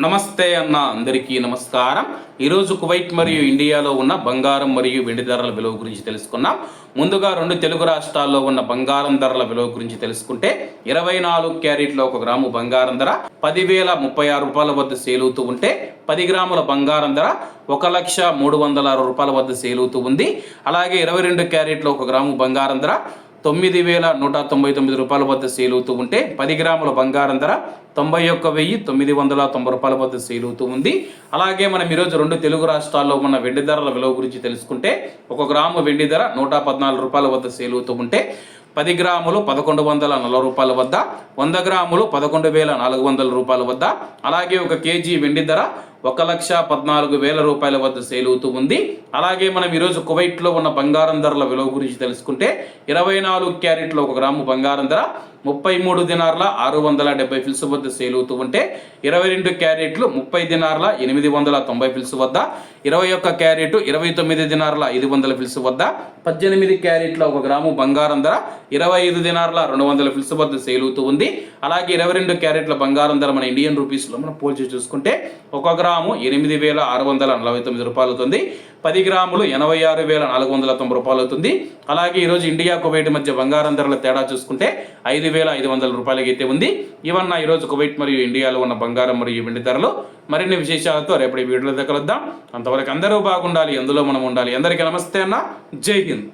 నమస్తే అన్న అందరికీ నమస్కారం. ఈరోజు కువైట్ మరియు ఇండియాలో ఉన్న బంగారం మరియు వెండి ధరల విలువ గురించి తెలుసుకున్నాం. ముందుగా రెండు తెలుగు రాష్ట్రాల్లో ఉన్న బంగారం ధరల విలువ గురించి తెలుసుకుంటే ఇరవై నాలుగు క్యారెట్లో ఒక గ్రాము బంగారం ధర పదివేల ముప్పై ఆరు రూపాయల వద్ద సేలుతూ ఉంటే పది గ్రాముల బంగారం ధర ఒక లక్ష మూడు వందల ఆరు రూపాయల వద్ద సేలుతూ ఉంది. అలాగే ఇరవై రెండు క్యారెట్లో ఒక గ్రాము బంగారం ధర తొమ్మిది వేల నూట తొంభై తొమ్మిది రూపాయల వద్ద సేల్ అవుతూ ఉంటే పది గ్రాముల బంగారం ధర తొంభై ఒక్క వెయ్యి తొమ్మిది వందల తొంభై రూపాయల వద్ద సేల్ అవుతూ ఉంది. అలాగే మనం ఈరోజు రెండు తెలుగు రాష్ట్రాల్లో ఉన్న వెండి ధరల విలువ గురించి తెలుసుకుంటే ఒక గ్రాము వెండి ధర నూట పద్నాలుగు రూపాయల వద్ద సేల్ అవుతూ ఉంటే పది గ్రాములు పదకొండు వందల నలభై రూపాయల వద్ద వంద గ్రాములు పదకొండు వేల నాలుగు వందల రూపాయల వద్ద అలాగే ఒక కేజీ వెండి ధర ఒక లక్ష పద్నాలుగు వేల రూపాయల వద్ద సేల్ అవుతూ ఉంది. అలాగే మనం ఈరోజు కువైట్లో ఉన్న బంగారం ధరల విలువ గురించి తెలుసుకుంటే ఇరవై నాలుగు క్యారెట్లో ఒక గ్రాము బంగారం ధర ముప్పై మూడు దినార్ల ఆరు వందల డెబ్బై ఫిల్స్ వద్ద సేల్ అవుతూ ఉంటే ఇరవై రెండు క్యారెట్లు ముప్పై దినార్ల ఎనిమిది వందల తొంభై ఫిల్స్ వద్ద ఇరవై ఒక్క క్యారెట్ ఇరవై తొమ్మిది దినార్ల ఐదు వందల ఫిల్స్ వద్ద పద్దెనిమిది క్యారెట్ల ఒక గ్రాము బంగారం ధర ఇరవై ఐదు దినార్ల రెండు వందల ఫిల్స్ వద్ద సేల్ అవుతూ ఉంది. అలాగే ఇరవై రెండు క్యారెట్ల బంగారం ధర మన ఇండియన్ రూపీస్లో మనం పోల్చి చూసుకుంటే ఒక గ్రాము ఎనిమిది వేల ఆరు వందల నలభై తొమ్మిది రూపాయలు అవుతుంది. పది గ్రాములు ఎనభై ఆరు వేల నాలుగు వందల తొంభై రూపాయలు అవుతుంది. అలాగే ఈరోజు ఇండియా కువైట్ మధ్య బంగారం ధరల తేడా చూసుకుంటే ఐదు వేల ఐదు వందల రూపాయలకి అయితే ఉంది. ఇవన్న ఈరోజు కువైట్ మరియు ఇండియాలో ఉన్న బంగారం మరియు వెండి ధరలు. మరిన్ని విశేషాలతో రేపటి వీడియోలో కలుద్దాం. అంతవరకు అందరూ బాగుండాలి అందులో మనం ఉండాలి. అందరికీ నమస్తే అన్న. జై హింద్.